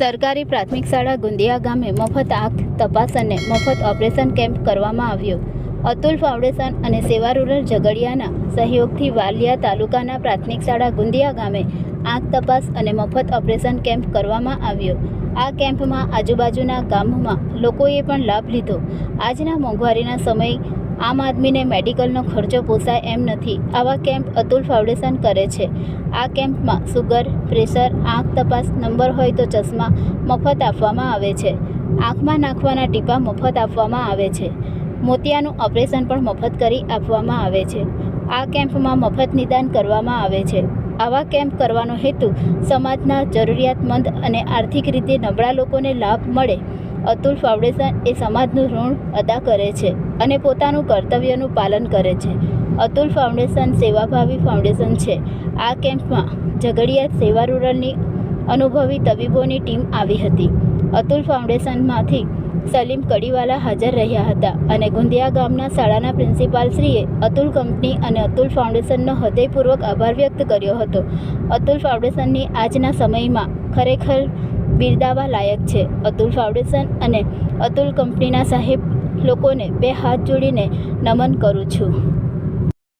સરકારી પ્રાથમિક શાળા ગુંદિયા ગામે મફત આંખ તપાસ અને મફત ઓપરેશન કેમ્પ કરવામાં આવ્યો. અતુલ ફાઉન્ડેશન અને સેવા રૂરલ ઝઘડિયાના સહયોગથી વાલિયા તાલુકાના પ્રાથમિક શાળા ગુંદિયા ગામે આંખ તપાસ અને મફત ઓપરેશન કેમ્પ કરવામાં આવ્યો. આ કેમ્પમાં આજુબાજુના ગામમાં લોકોએ પણ લાભ લીધો. આજના મોંઘવારીના સમય આમ આદમીને મેડિકલનો ખર્ચો પોસાય એમ નથી. આવા કેમ્પ અતુલ ફાઉન્ડેશન કરે છે. આ કેમ્પમાં સુગર, પ્રેશર, આંખ તપાસ, નંબર હોય તો ચશ્મા મફત આપવામાં આવે છે. આંખમાં નાખવાના ટીપા મફત આપવામાં આવે છે. મોતિયાનું ઓપરેશન પણ મફત કરી આપવામાં આવે છે. આ કેમ્પમાં મફત નિદાન કરવામાં આવે છે. આવા કેમ્પ કરવાનો હેતુ સમાજના જરૂરિયાતમંદ અને આર્થિક રીતે નબળા લોકોને લાભ મળે. અતુલ ફાઉન્ડેશન એ સમાજનું ઋણ અદા કરે છે અને પોતાનું કર્તવ્યનું પાલન કરે છે. અતુલ ફાઉન્ડેશન સેવાભાવી ફાઉન્ડેશન છે. આ કેમ્પમાં ઝઘડિયા સેવા રૂરલની અનુભવી તબીબોની ટીમ આવી હતી. અતુલ ફાઉન્ડેશનમાંથી સલીમ કડીવાલા હાજર રહ્યા હતા અને ગુંદિયા ગામના શાળાના પ્રિન્સિપાલશ્રીએ અતુલ કંપની અને અતુલ ફાઉન્ડેશનનો હૃદયપૂર્વક આભાર વ્યક્ત કર્યો હતો. અતુલ ફાઉન્ડેશનની આજના સમયમાં ખરેખર બિરદાવા લાયક છે. અતુલ ફાઉન્ડેશન અને અતુલ કંપનીના સાહેબ લોકોને બે હાથ જોડીને નમન કરું છું.